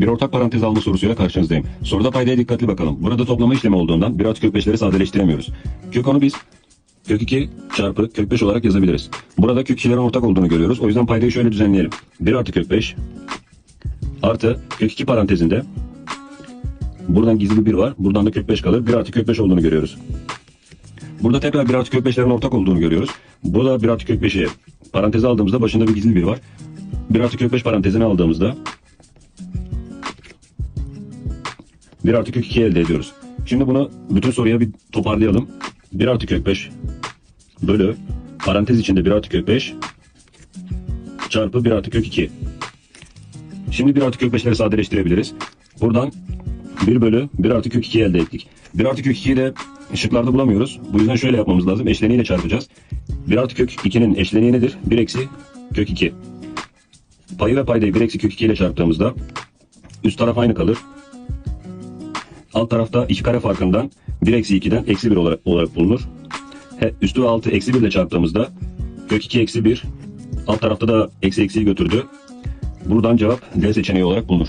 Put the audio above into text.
Bir ortak parantez alma sorusuyla karşınızdayım. Soruda paydaya dikkatli bakalım. Burada toplama işlemi olduğundan 1 artı kök 5'leri sadeleştiremiyoruz. Kök onu biz kök 2 çarpı kök 5 olarak yazabiliriz. Burada kök 2'lerin ortak olduğunu görüyoruz. O yüzden paydayı şöyle düzenleyelim. 1 artı kök 5 artı kök 2 parantezinde buradan gizli bir 1 var. Buradan da kök 5 kalır. 1 artı kök 5 olduğunu görüyoruz. Burada tekrar 1 artı kök 5'lerin ortak olduğunu görüyoruz. Burada 1 artı kök 5'i paranteze aldığımızda başında bir gizli bir var. 1 artı kök 5 parantezine aldığımızda 1 artı kök 2 elde ediyoruz. Şimdi bunu bütün soruya bir toparlayalım. 1 artı kök 5 bölü parantez içinde 1 artı kök 5 çarpı 1 artı kök 2. Şimdi 1 artı kök 5'leri sadeleştirebiliriz. Buradan 1 bölü 1 artı kök 2 elde ettik. 1 artı kök 2'yi de şıklarda bulamıyoruz. Bu yüzden şöyle yapmamız lazım. Eşleniğiyle çarpacağız. 1 artı kök 2'nin eşleniği nedir? 1 eksi kök 2. Payı ve paydayı 1 eksi kök 2 ile çarptığımızda üst taraf aynı kalır. Alt tarafta 2 kare farkından 1 eksi 2'den eksi 1 olarak, olarak bulunur. He, üstü ve altı eksi 1 ile çarptığımızda kök 2 eksi 1 alt tarafta da eksi eksiyi götürdü. Buradan cevap D seçeneği olarak bulunur.